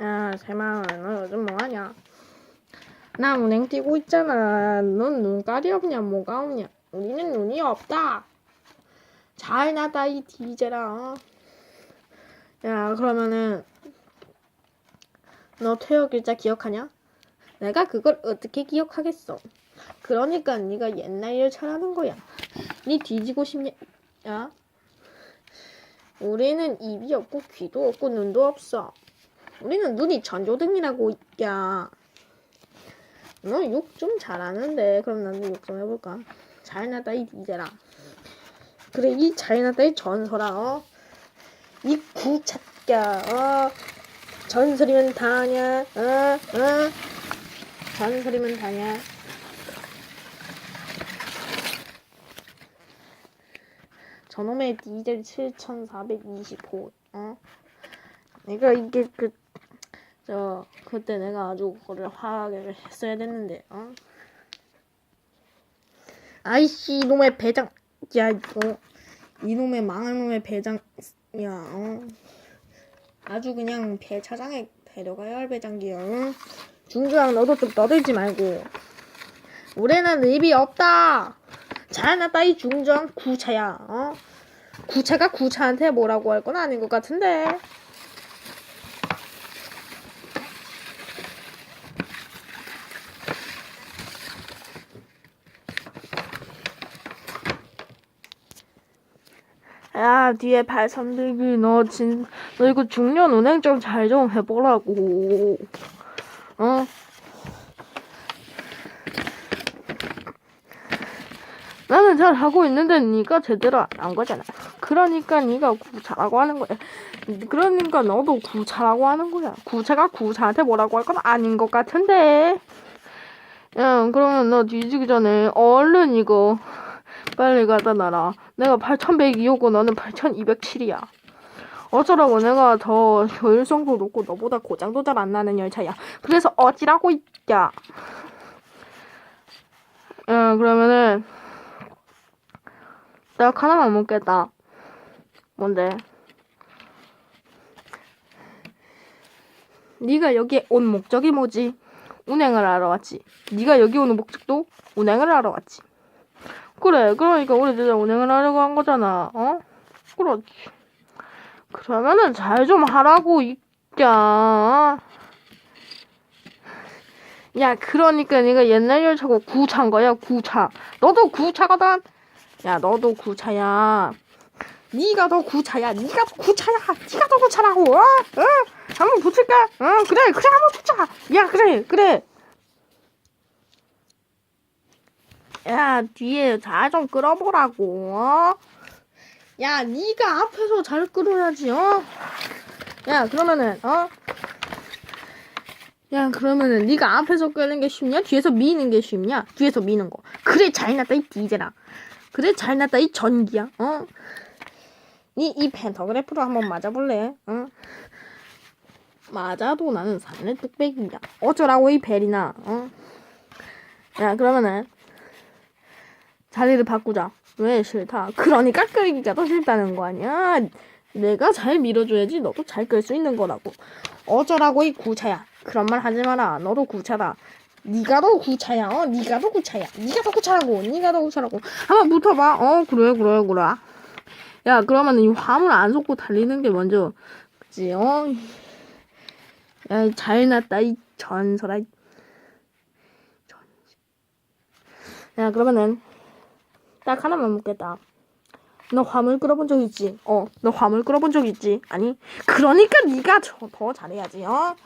야, 세마, 너 요즘 뭐하냐? 나 운행 뛰고 있잖아. 넌 눈깔이 없냐, 뭐가 없냐? 우리는 눈이 없다. 잘 나다, 이 디제라. 어? 야, 그러면은, 너 퇴역 일자 기억하냐? 내가 그걸 어떻게 기억하겠어? 그러니까 네가 옛날 일 잘하는 거야. 네 뒤지고 싶냐? 야, 우리는 입이 없고 귀도 없고 눈도 없어. 우리는 눈이 전조등이라고 야. 너 욕 좀 잘하는데 그럼 나도 욕 좀 해볼까? 잘나다 이 디제라. 그래 이 잘나다 이 전설아 어? 이 구찻야 어? 전설이면 다냐 어? 어? 전설이면 다냐 저놈의 디젤 7425 어? 내가 이게 그 저 그때 내가 아주 그거를 화하게 했어야 됐는데 어? 아이씨 이놈의 배장 야 이거 이놈의 망할 놈의 배장 야 어? 아주 그냥 배 차장에 데려가야 할 배장기야 어? 중주랑 너도 좀 떠들지 말고 우리는 입이 없다 잘났다 이 중주랑 구차야 어? 구차가 구차한테 뭐라고 할 건 아닌 것 같은데 야 뒤에 발 선들기. 너 진 너 이거 중년 운행 좀 잘 좀 해보라고. 어? 나는 잘 하고 있는데 네가 제대로 안한 거잖아. 그러니까 네가 구차라고 하는 거야. 그러니까 너도 구차라고 하는 거야. 구차가 구차한테 뭐라고 할 건 아닌 것 같은데. 야 그러면 너 뒤지기 전에 얼른 이거 빨리 갖다 놔라. 내가 8102호고 너는 8207이야. 어쩌라고 내가 더 효율성도 높고 너보다 고장도 잘 안 나는 열차야. 그래서 어찌라고 있냐. 야, 그러면은 딱 하나만 묻겠다. 뭔데? 네가 여기 온 목적이 뭐지? 운행을 하러 왔지. 네가 여기 오는 목적도 운행을 하러 왔지. 그래, 그러니까 우리 진짜 운행을 하려고 한 거잖아. 어? 그렇지. 그러면은 잘 좀 하라고, 있자. 야, 그러니까 네가 옛날 열차고 구차인 거야, 구차. 너도 구차거든? 야, 너도 구차야. 네가 더 구차야. 네가 더 구차야. 네가 더 구차라고. 어? 어? 한번 붙일까? 어, 그래, 그래, 한번 붙자. 야, 그래, 그래. 야 뒤에 잘 좀 끌어보라고 어? 야 네가 앞에서 잘 끌어야지 어? 야 그러면은 어? 야 그러면은 네가 앞에서 끄는 게 쉽냐 뒤에서 미는 게 쉽냐 뒤에서 미는 거 그래 잘났다 이 디제라 그래 잘났다 이 전기야 어? 니이 펜터그래프로 한번 맞아볼래 어? 맞아도 나는 산내 뚝배기야 어쩌라고 이 벨이나 어? 야 그러면은 자리를 바꾸자. 왜 싫다? 그러니까 끌기가 더 싫다는 거 아니야? 내가 잘 밀어줘야지 너도 잘 끌 수 있는 거라고. 어쩌라고 이 구차야. 그런 말 하지 마라. 너도 구차다. 네가 더 구차야. 어, 네가 더 구차야. 네가 더 구차라고. 네가 더 구차라고. 한번 붙어봐. 어, 그래, 그래, 그래. 야, 그러면 이 화물 안 쏟고 달리는 게 먼저, 그치? 어? 야, 잘났다 이 전설아. 야, 그러면은 딱 하나만 묻겠다. 너 화물 끌어본 적 있지? 어, 너 화물 끌어본 적 있지? 아니, 그러니까 네가 저, 더 잘해야지, 어?